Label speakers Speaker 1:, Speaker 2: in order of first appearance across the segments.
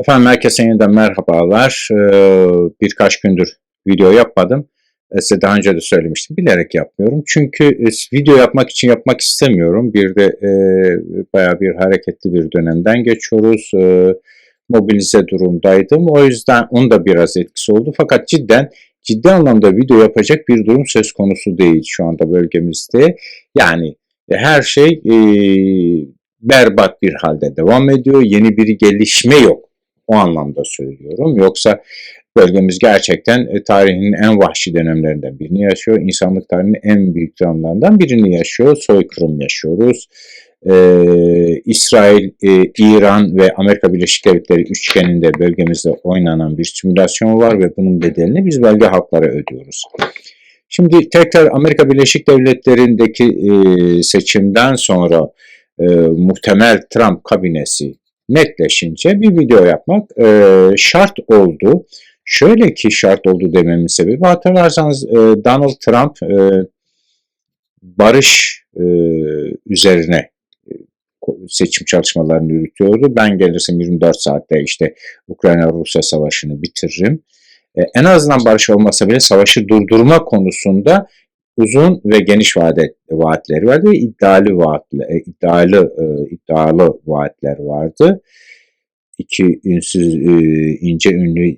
Speaker 1: Efendim herkese yeniden merhabalar. Ee, birkaç gündür video yapmadım. Ee, size daha önce de söylemiştim. Bilerek yapmıyorum. Çünkü e, video yapmak için yapmak istemiyorum. Bir de e, bayağı bir hareketli bir dönemden geçiyoruz. E, mobilize durumdaydım. O yüzden onun da biraz etkisi oldu. Fakat cidden ciddi anlamda video yapacak bir durum söz konusu değil şu anda bölgemizde. Yani e, her şey berbat bir halde devam ediyor. Yeni bir gelişme yok. O anlamda söylüyorum. Yoksa bölgemiz gerçekten e, tarihinin en vahşi dönemlerinden birini yaşıyor. İnsanlık tarihinin en büyük dramlarından birini yaşıyor. Soykırım yaşıyoruz. Ee, İsrail, e, İran ve Amerika Birleşik Devletleri üçgeninde bölgemizde oynanan bir simülasyon var ve bunun bedelini biz bölge halklara ödüyoruz. Şimdi tekrar Amerika Birleşik Devletleri'ndeki e, seçimden sonra e, muhtemel Trump kabinesi netleşince bir video yapmak e, şart oldu. Şöyle ki şart oldu dememin sebebi hatırlarsanız e, Donald Trump e, barış e, üzerine e, seçim çalışmalarını yürütüyordu. Ben gelirsem 24 saatte işte Ukrayna-Rusya savaşını bitiririm. E, en azından barış olmasa bile savaşı durdurma konusunda uzun ve geniş vade, vaatleri vardı ve iddialı vaatler, e, iddialı e, iddialı vaatler vardı. İki ünsüz e, ince ünlü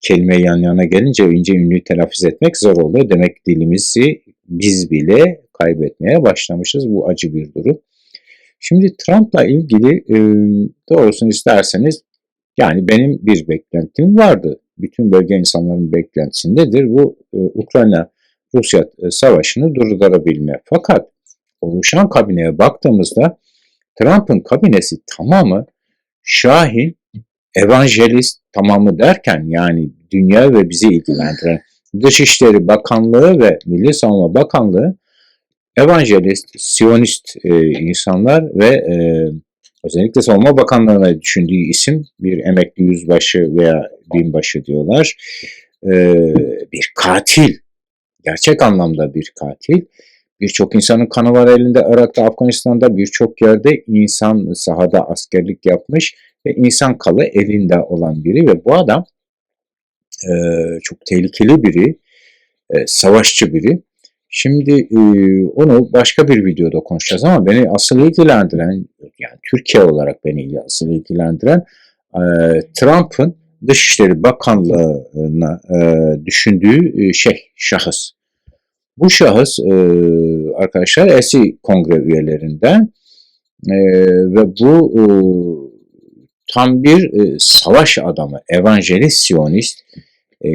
Speaker 1: kelime yan yana gelince ince ünlüyü telaffuz etmek zor oluyor. Demek dilimizi biz bile kaybetmeye başlamışız. Bu acı bir durum. Şimdi Trump'la ilgili doğrusunu isterseniz yani benim bir beklentim vardı. Bütün bölge insanların beklentisi nedir? Bu Ukrayna Rusya e, savaşını durdurabilme. Fakat oluşan kabineye baktığımızda Trump'ın kabinesi tamamı Şahin, evangelist tamamı derken yani dünya ve bizi ilgilendiren Dışişleri Bakanlığı ve Milli Savunma Bakanlığı evangelist, siyonist e, insanlar ve e, özellikle Savunma Bakanlığı'na düşündüğü isim bir emekli yüzbaşı veya binbaşı diyorlar. E, bir katil gerçek anlamda bir katil. Birçok insanın kanı var elinde Irak'ta, Afganistan'da birçok yerde insan sahada askerlik yapmış ve insan kalı elinde olan biri ve bu adam e, çok tehlikeli biri, e, savaşçı biri. Şimdi e, onu başka bir videoda konuşacağız ama beni asıl ilgilendiren, yani Türkiye olarak beni asıl ilgilendiren e, Trump'ın Dışişleri Bakanlığı'na e, düşündüğü e, şey, şahıs. Bu şahıs e, arkadaşlar ESİ kongre üyelerinden e, ve bu e, tam bir e, savaş adamı, evangelist, siyonist, e,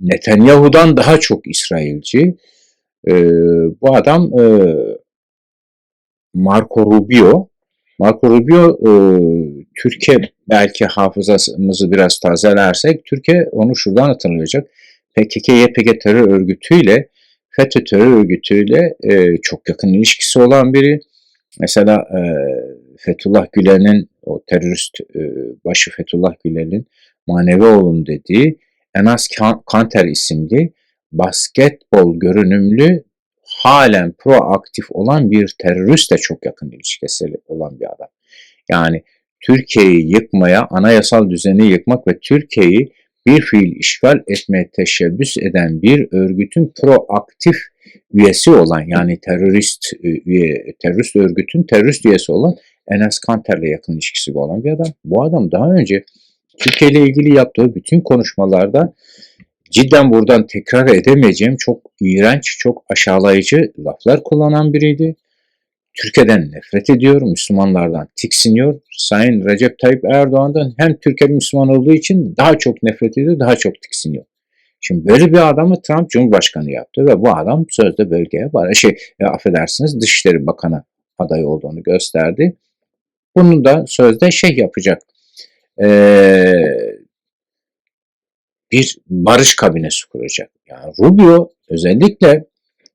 Speaker 1: Netanyahu'dan daha çok İsrailci. E, bu adam e, Marco Rubio, Marco Rubio e, Türkiye belki hafızamızı biraz tazelersek Türkiye onu şuradan hatırlayacak. PKK-YPG terör örgütüyle FETÖ terör örgütüyle e, çok yakın ilişkisi olan biri. Mesela e, Fethullah Gülen'in o terörist e, başı Fethullah Gülen'in manevi oğlum dediği Enas Kanter isimli basketbol görünümlü halen proaktif olan bir teröristle çok yakın ilişkisi olan bir adam. Yani Türkiye'yi yıkmaya, anayasal düzeni yıkmak ve Türkiye'yi bir fiil işgal etmeye teşebbüs eden bir örgütün proaktif üyesi olan yani terörist e, üye, terörist örgütün terörist üyesi olan Enes Kanter'le yakın ilişkisi olan bir adam. Bu adam daha önce Türkiye ile ilgili yaptığı bütün konuşmalarda cidden buradan tekrar edemeyeceğim çok iğrenç, çok aşağılayıcı laflar kullanan biriydi. Türkiye'den nefret ediyor, Müslümanlardan tiksiniyor. Sayın Recep Tayyip Erdoğan'dan hem Türkiye Müslüman olduğu için daha çok nefret ediyor, daha çok tiksiniyor. Şimdi böyle bir adamı Trump Cumhurbaşkanı yaptı ve bu adam sözde bölgeye, şey e, affedersiniz Dışişleri Bakanı adayı olduğunu gösterdi. Bunu da sözde şey yapacak. Ee, bir barış kabinesi kuracak. Yani Rubio özellikle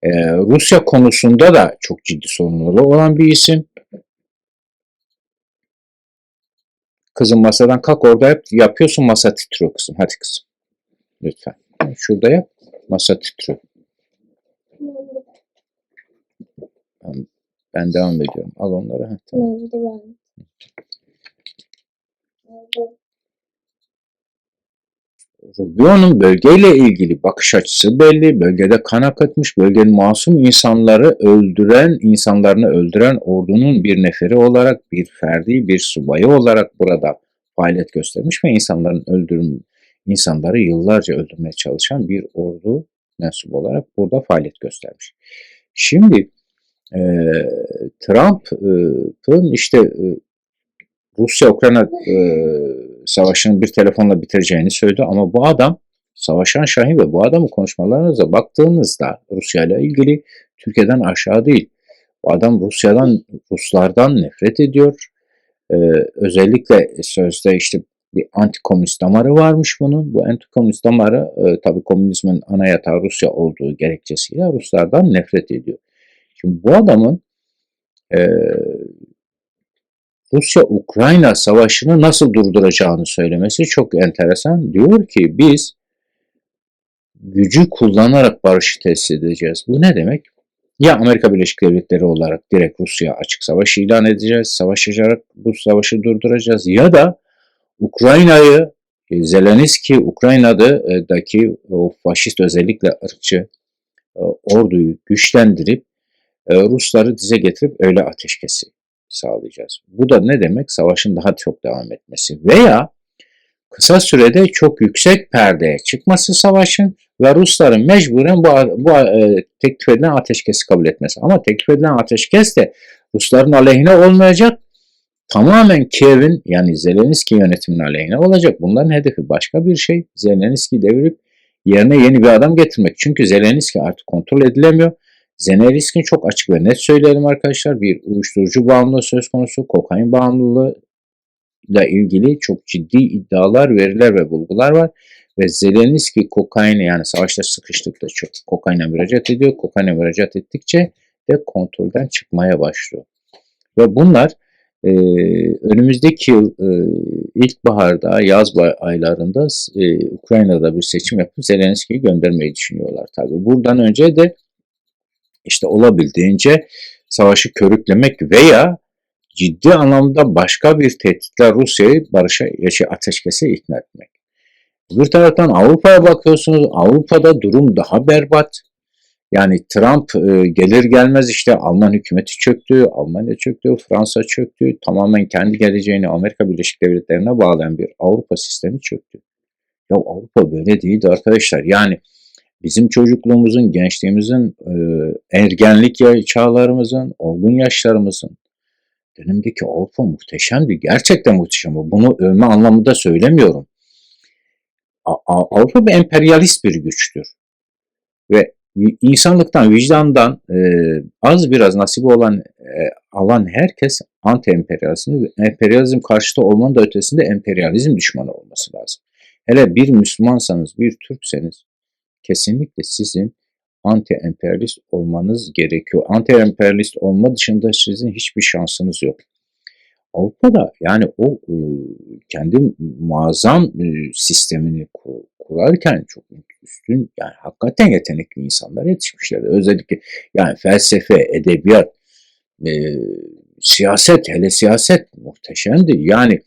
Speaker 1: ee, Rusya konusunda da çok ciddi sorunları olan bir isim. Kızım masadan kalk orada yap, yapıyorsun masa titriyor kızım. Hadi kızım. Lütfen. Şurada yap. Masa titriyor. Ben, ben devam ediyorum. Al onları. Ha, tamam. Rubio'nun bölgeyle ilgili bakış açısı belli. Bölgede kan akıtmış, bölgenin masum insanları öldüren, insanlarını öldüren ordunun bir neferi olarak, bir ferdi, bir subayı olarak burada faaliyet göstermiş ve insanların öldürüm, insanları yıllarca öldürmeye çalışan bir ordu mensubu olarak burada faaliyet göstermiş. Şimdi e, Trump'ın işte e, Rusya-Ukrayna e, savaşını bir telefonla bitireceğini söyledi ama bu adam Savaşan Şahin ve bu adamın konuşmalarınıza baktığınızda Rusya ile ilgili Türkiye'den aşağı değil. Bu adam Rusya'dan, Ruslardan nefret ediyor. Ee, özellikle sözde işte bir antikomünist damarı varmış bunun. Bu antikomünist damarı e, tabi komünizmin ana yatağı Rusya olduğu gerekçesiyle Ruslardan nefret ediyor. Şimdi bu adamın e, Rusya-Ukrayna savaşını nasıl durduracağını söylemesi çok enteresan. Diyor ki biz gücü kullanarak barışı tesis edeceğiz. Bu ne demek? Ya Amerika Birleşik Devletleri olarak direkt Rusya açık savaş ilan edeceğiz, savaşarak bu savaşı durduracağız ya da Ukrayna'yı e, Zelenski Ukrayna'daki o faşist özellikle ırkçı e, orduyu güçlendirip e, Rusları dize getirip öyle ateşkesi sağlayacağız. Bu da ne demek? Savaşın daha çok devam etmesi veya kısa sürede çok yüksek perdeye çıkması savaşın ve Rusların mecburen bu, bu e, teklif edilen ateşkesi kabul etmesi. Ama teklif edilen ateşkes de Rusların aleyhine olmayacak. Tamamen Kiev'in yani Zelenski yönetiminin aleyhine olacak. Bunların hedefi başka bir şey. Zelenski devirip yerine yeni bir adam getirmek. Çünkü Zelenski artık kontrol edilemiyor. Zelenski'nin çok açık ve net söyleyelim arkadaşlar. Bir uyuşturucu bağımlılığı söz konusu, kokain bağımlılığı ile ilgili çok ciddi iddialar, veriler ve bulgular var. Ve Zelenski kokaini yani savaşta sıkıştıkça çok kokaine müracaat ediyor. Kokaine müracaat ettikçe de kontrolden çıkmaya başlıyor. Ve bunlar e, önümüzdeki yıl e, ilkbaharda, yaz aylarında e, Ukrayna'da bir seçim yapıp Zelenski'yi göndermeyi düşünüyorlar tabii. Buradan önce de işte olabildiğince savaşı körüklemek veya ciddi anlamda başka bir tehditler Rusya'yı barışa, ateşkese ikna etmek. Bir taraftan Avrupa'ya bakıyorsunuz. Avrupa'da durum daha berbat. Yani Trump e, gelir gelmez işte Alman hükümeti çöktü, Almanya çöktü, Fransa çöktü. Tamamen kendi geleceğini Amerika Birleşik Devletleri'ne bağlayan bir Avrupa sistemi çöktü. Ya Avrupa böyle değildi arkadaşlar. Yani bizim çocukluğumuzun, gençliğimizin, e, ergenlik çağlarımızın, olgun yaşlarımızın dönemdeki Avrupa muhteşemdi. Gerçekten muhteşem. Bunu övme anlamında söylemiyorum. Avrupa bir emperyalist bir güçtür. Ve insanlıktan, vicdandan e, az biraz nasibi olan e, alan herkes anti-emperyalizm, emperyalizm karşıtı olmanın da ötesinde emperyalizm düşmanı olması lazım. Hele bir Müslümansanız, bir Türkseniz kesinlikle sizin anti-emperyalist olmanız gerekiyor. Anti-emperyalist olma dışında sizin hiçbir şansınız yok. Avrupa'da yani o e, kendi muazzam e, sistemini kurarken çok üstün yani hakikaten yetenekli insanlar yetişmişler. Özellikle yani felsefe, edebiyat, e, siyaset hele siyaset muhteşemdi. Yani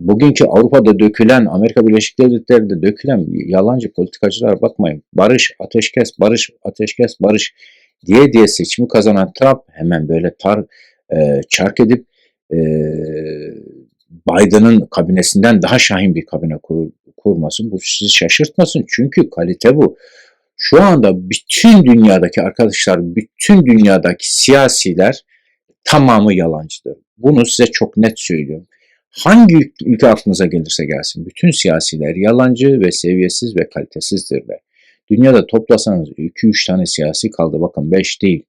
Speaker 1: bugünkü Avrupa'da dökülen, Amerika Birleşik Devletleri'nde dökülen yalancı politikacılar bakmayın. Barış, ateşkes, barış, ateşkes, barış diye diye seçimi kazanan Trump hemen böyle tar, e, çark edip e, Biden'ın kabinesinden daha şahin bir kabine kur, kurması bu sizi şaşırtmasın. Çünkü kalite bu. Şu anda bütün dünyadaki arkadaşlar, bütün dünyadaki siyasiler tamamı yalancıdır. Bunu size çok net söylüyorum. Hangi ülke aklınıza gelirse gelsin bütün siyasiler yalancı ve seviyesiz ve kalitesizdirler. Dünyada toplasanız 2-3 tane siyasi kaldı bakın 5 değil.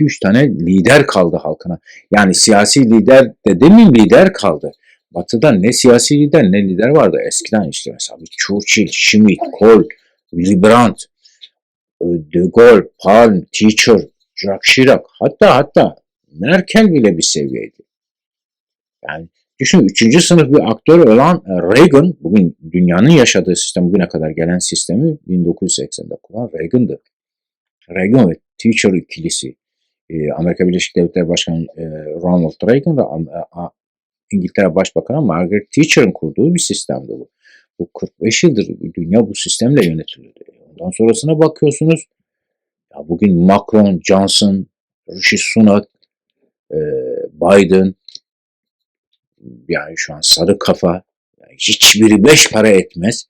Speaker 1: 2-3 tane lider kaldı halkına. Yani siyasi lider de demeyeyim lider kaldı. Batı'da ne siyasi lider ne lider vardı. Eskiden işte mesela Churchill, Schmidt, Kohl, Willy Brandt, De Gaulle, Palm, Teacher, Jacques Chirac hatta hatta Merkel bile bir seviyeydi. Yani Düşün üçüncü sınıf bir aktör olan e, Reagan, bugün dünyanın yaşadığı sistem bugüne kadar gelen sistemi 1980'de kuran Reagan'dı. Reagan ve Teacher ikilisi, e, Amerika Birleşik Devletleri Başkanı e, Ronald Reagan ve İngiltere Başbakanı Margaret Thatcher'ın kurduğu bir sistemdi bu. Bu 45 yıldır dünya bu sistemle yönetiliyor. Ondan sonrasına bakıyorsunuz. Ya bugün Macron, Johnson, Rishi Sunak, Biden, yani şu an sarı kafa, yani hiçbiri beş para etmez.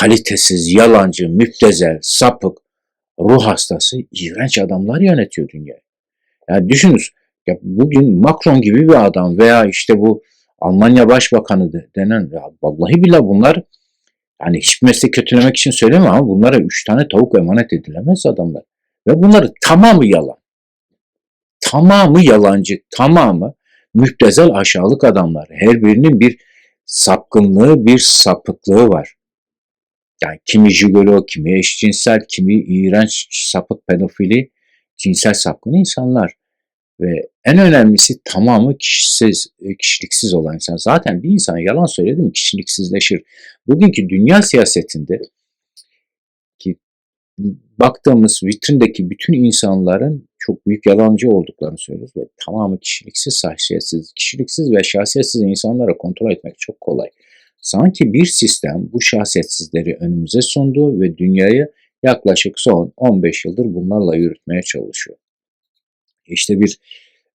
Speaker 1: Kalitesiz, yalancı, müptezel, sapık, ruh hastası, iğrenç adamlar yönetiyor dünyayı. Yani düşününüz, ya bugün Macron gibi bir adam veya işte bu Almanya Başbakanı de- denen, ya vallahi bile bunlar yani hiçbir meslek kötülemek için söylemiyorum ama bunlara üç tane tavuk emanet edilemez adamlar. Ve bunları tamamı yalan. Tamamı yalancı, tamamı müptezel aşağılık adamlar. Her birinin bir sapkınlığı, bir sapıklığı var. Yani kimi jigolo, kimi eşcinsel, kimi iğrenç sapık pedofili, cinsel sapkın insanlar. Ve en önemlisi tamamı kişisiz, kişiliksiz olan insan. Zaten bir insan yalan söyledi mi kişiliksizleşir. Bugünkü dünya siyasetinde baktığımız vitrindeki bütün insanların çok büyük yalancı olduklarını söylüyoruz ve tamamı kişiliksiz, şahsiyetsiz, kişiliksiz ve şahsiyetsiz insanlara kontrol etmek çok kolay. Sanki bir sistem bu şahsiyetsizleri önümüze sundu ve dünyayı yaklaşık son 15 yıldır bunlarla yürütmeye çalışıyor. İşte bir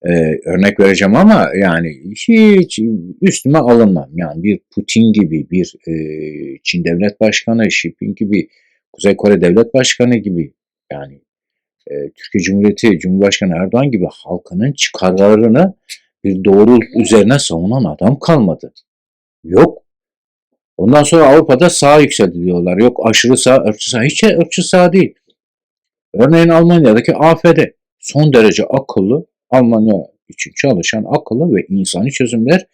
Speaker 1: e, örnek vereceğim ama yani hiç üstüme alınmam. Yani bir Putin gibi, bir e, Çin devlet başkanı, Xi Jinping gibi, Kuzey Kore devlet başkanı gibi yani e, Türkiye Cumhuriyeti Cumhurbaşkanı Erdoğan gibi halkının çıkarlarını bir doğru üzerine savunan adam kalmadı. Yok. Ondan sonra Avrupa'da sağ yükseltiliyorlar. Yok aşırı sağ, ırkçı sağ. Hiç ırkçı sağ değil. Örneğin Almanya'daki AFD son derece akıllı, Almanya için çalışan akıllı ve insani çözümler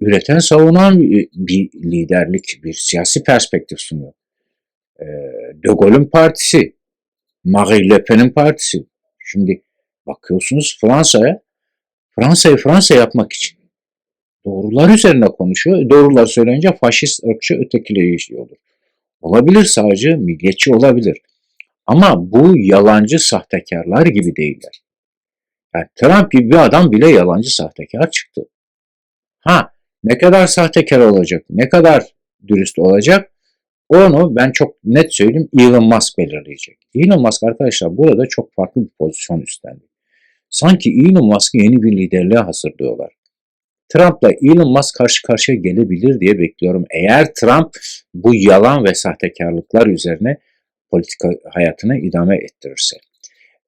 Speaker 1: üreten, savunan bir liderlik, bir siyasi perspektif sunuyor. Ee, De Gaulle'ün partisi, Marie Le Pen'in partisi. Şimdi bakıyorsunuz Fransa'ya, Fransa'yı Fransa yapmak için doğrular üzerine konuşuyor. Doğrular söyleyince faşist, ırkçı, ötekileyici olur. Olabilir sadece milliyetçi olabilir. Ama bu yalancı sahtekarlar gibi değiller. Yani Trump gibi bir adam bile yalancı sahtekar çıktı. Ha ne kadar sahtekar olacak, ne kadar dürüst olacak onu ben çok net söyleyeyim Elon Musk belirleyecek. Elon Musk arkadaşlar burada çok farklı bir pozisyon üstlendi. Sanki Elon Musk'ı yeni bir liderliğe hazırlıyorlar. Trump'la Elon Musk karşı karşıya gelebilir diye bekliyorum. Eğer Trump bu yalan ve sahtekarlıklar üzerine politika hayatını idame ettirirse.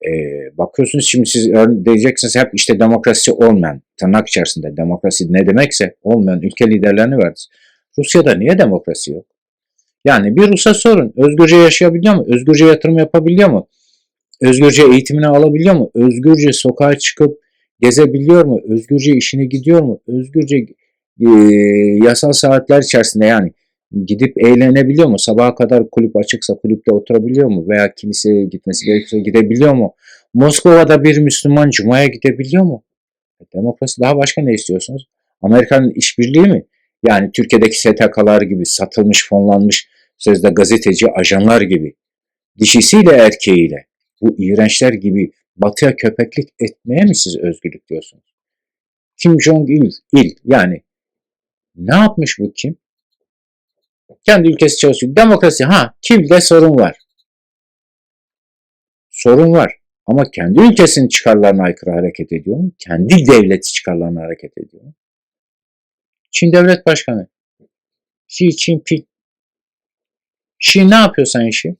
Speaker 1: Ee, bakıyorsunuz şimdi siz diyeceksiniz hep işte demokrasi olmayan, tırnak içerisinde demokrasi ne demekse olmayan ülke liderlerini verdi. Rusya'da niye demokrasi yok? Yani bir Rus'a sorun. Özgürce yaşayabiliyor mu? Özgürce yatırım yapabiliyor mu? Özgürce eğitimini alabiliyor mu? Özgürce sokağa çıkıp gezebiliyor mu? Özgürce işine gidiyor mu? Özgürce e, yasal saatler içerisinde yani gidip eğlenebiliyor mu? Sabaha kadar kulüp açıksa kulüpte oturabiliyor mu? Veya kiliseye gitmesi gerekiyorsa gidebiliyor mu? Moskova'da bir Müslüman Cuma'ya gidebiliyor mu? E, demokrasi daha başka ne istiyorsunuz? Amerika'nın işbirliği mi? Yani Türkiye'deki STK'lar gibi satılmış, fonlanmış sözde gazeteci ajanlar gibi dişisiyle erkeğiyle bu iğrençler gibi batıya köpeklik etmeye mi siz özgürlük diyorsunuz? Kim Jong-il il yani ne yapmış bu kim? Kendi ülkesi çalışıyor. Demokrasi ha kimde sorun var. Sorun var. Ama kendi ülkesinin çıkarlarına aykırı hareket ediyor mu? Kendi devleti çıkarlarına hareket ediyor mu? Çin devlet başkanı. Xi Jinping. Xi ne yapıyor sen Xi?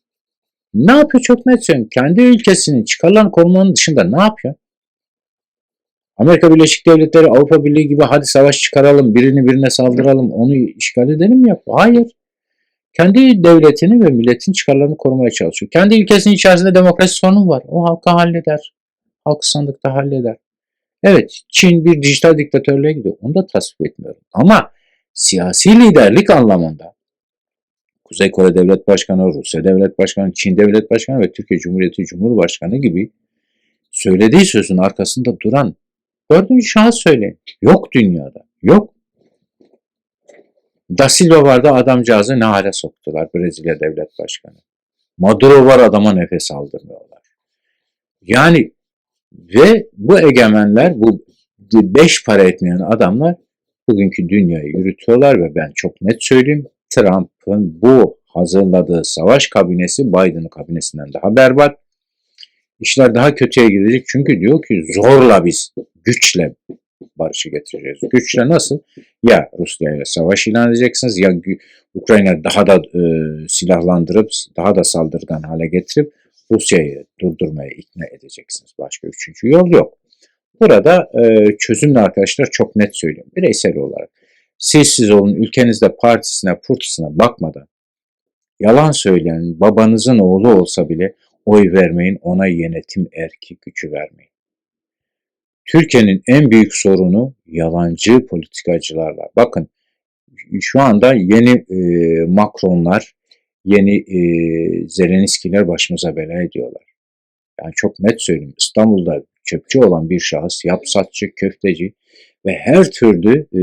Speaker 1: Ne yapıyor çok net söyleyeyim. Kendi ülkesinin çıkarlarını korumanın dışında ne yapıyor? Amerika Birleşik Devletleri, Avrupa Birliği gibi hadi savaş çıkaralım, birini birine saldıralım, onu işgal edelim mi yapıyor? Hayır. Kendi devletini ve milletin çıkarlarını korumaya çalışıyor. Kendi ülkesinin içerisinde demokrasi sorunu var. O halka halleder. Halk sandıkta halleder. Evet, Çin bir dijital diktatörlüğe gidiyor. Onu da tasvip etmiyorum. Ama siyasi liderlik anlamında Kuzey Kore Devlet Başkanı, Rusya Devlet Başkanı, Çin Devlet Başkanı ve Türkiye Cumhuriyeti Cumhurbaşkanı gibi söylediği sözün arkasında duran dördüncü şahıs söyleyin. Yok dünyada. Yok. Da Silva vardı adamcağızı ne hale soktular Brezilya Devlet Başkanı. Maduro var adama nefes aldırmıyorlar. Yani ve bu egemenler, bu beş para etmeyen adamlar bugünkü dünyayı yürütüyorlar ve ben çok net söyleyeyim Trump'ın bu hazırladığı savaş kabinesi Biden'ın kabinesinden daha berbat. İşler daha kötüye gidecek çünkü diyor ki zorla biz güçle barışı getireceğiz. Güçle nasıl? Ya Rusya ile savaş ilan edeceksiniz ya Ukrayna daha da e, silahlandırıp daha da saldırgan hale getirip Rusya'yı durdurmaya ikna edeceksiniz. Başka üçüncü yol yok. Burada e, çözümle arkadaşlar çok net söylüyorum. Bireysel olarak. Siz siz olun ülkenizde partisine purtusuna bakmadan yalan söyleyen babanızın oğlu olsa bile oy vermeyin ona yönetim erki gücü vermeyin. Türkiye'nin en büyük sorunu yalancı politikacılarla. Bakın şu anda yeni e, Macronlar, yeni e, Zelenskiler başımıza bela ediyorlar. Yani çok net söyleyeyim İstanbul'da çöpçü olan bir şahıs, yapsatçı, köfteci ve her türlü e,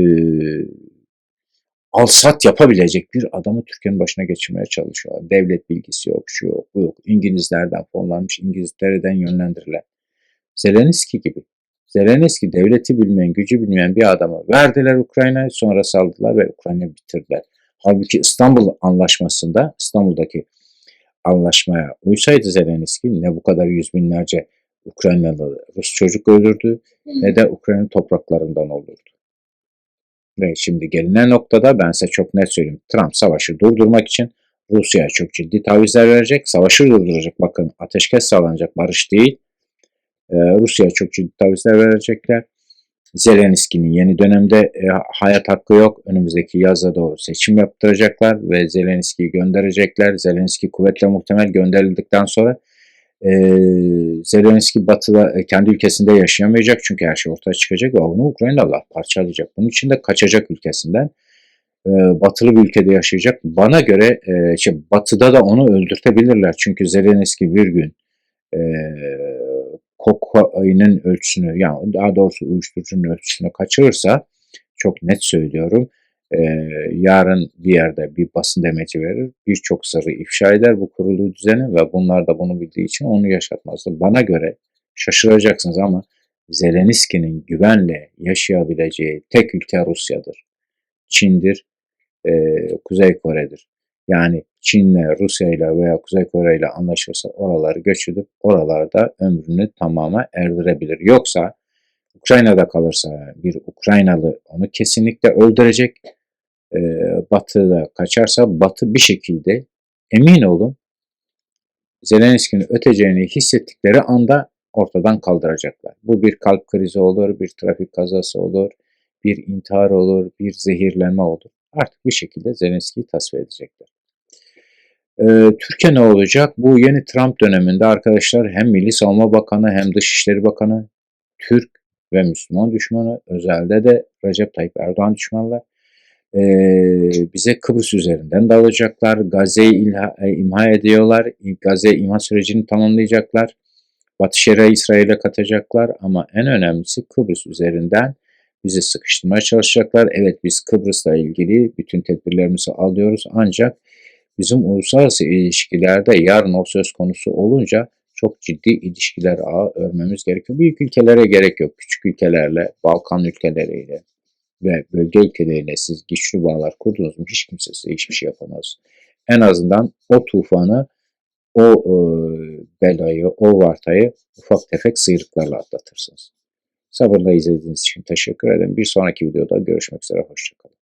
Speaker 1: alsat yapabilecek bir adamı Türkiye'nin başına geçirmeye çalışıyorlar. Devlet bilgisi yok, şu yok, bu yok. İngilizlerden fonlanmış, İngilizlerden yönlendirilen. Zelenski gibi. Zelenski devleti bilmeyen, gücü bilmeyen bir adamı verdiler Ukrayna'ya sonra saldılar ve Ukrayna'yı bitirdiler. Halbuki İstanbul Anlaşması'nda İstanbul'daki anlaşmaya uysaydı Zelenski ne bu kadar yüz binlerce Ukraynalı Rus çocuk öldürdü ne de Ukrayna topraklarından olurdu. Ve şimdi gelinen noktada ben size çok net söyleyeyim. Trump savaşı durdurmak için Rusya'ya çok ciddi tavizler verecek. Savaşı durduracak. Bakın ateşkes sağlanacak barış değil. Ee, Rusya'ya çok ciddi tavizler verecekler. Zelenski'nin yeni dönemde e, hayat hakkı yok. Önümüzdeki yaza doğru seçim yaptıracaklar ve Zelenski'yi gönderecekler. Zelenski kuvvetle muhtemel gönderildikten sonra e, Zelenski batıda e, kendi ülkesinde yaşayamayacak çünkü her şey ortaya çıkacak ve onu Ukraynalılar parçalayacak. Bunun için de kaçacak ülkesinden. E, batılı bir ülkede yaşayacak. Bana göre e, şey, batıda da onu öldürtebilirler. Çünkü Zelenski bir gün e, kokainin ölçüsünü yani daha doğrusu uyuşturucunun ölçüsünü kaçırırsa çok net söylüyorum e, yarın bir yerde bir basın demeci verir birçok sırrı ifşa eder bu kurulu düzeni ve bunlar da bunu bildiği için onu yaşatmazdı. Bana göre şaşıracaksınız ama Zelenski'nin güvenle yaşayabileceği tek ülke Rusya'dır. Çin'dir, e, Kuzey Kore'dir. Yani Çin'le, Rusya'yla veya Kuzey Kore'yle anlaşırsa oraları göç edip oralarda ömrünü tamama erdirebilir. Yoksa Ukrayna'da kalırsa bir Ukraynalı onu kesinlikle öldürecek. Ee, Batı'da kaçarsa Batı bir şekilde emin olun Zelenski'nin öteceğini hissettikleri anda ortadan kaldıracaklar. Bu bir kalp krizi olur, bir trafik kazası olur, bir intihar olur, bir zehirlenme olur. Artık bir şekilde Zelenski'yi tasfiye edecekler. Ee, Türkiye ne olacak? Bu yeni Trump döneminde arkadaşlar hem Milli Savunma Bakanı hem Dışişleri Bakanı Türk ve Müslüman düşmanı, özelde de Recep Tayyip Erdoğan düşmanlar. Ee, bize Kıbrıs üzerinden dalacaklar. Gazze'yi imha ediyorlar. Gazze imha sürecini tamamlayacaklar. Batı Şeria İsrail'e katacaklar ama en önemlisi Kıbrıs üzerinden bizi sıkıştırmaya çalışacaklar. Evet biz Kıbrıs'la ilgili bütün tedbirlerimizi alıyoruz ancak bizim uluslararası ilişkilerde yarın o söz konusu olunca çok ciddi ilişkiler ağı örmemiz gerekiyor. Büyük ülkelere gerek yok. Küçük ülkelerle, Balkan ülkeleriyle ve bölge ülkeleriyle siz güçlü bağlar kurdunuz mu hiç kimse size hiçbir şey yapamaz. En azından o tufanı, o e, belayı, o vartayı ufak tefek sıyrıklarla atlatırsınız. Sabırla izlediğiniz için teşekkür ederim. Bir sonraki videoda görüşmek üzere. Hoşçakalın.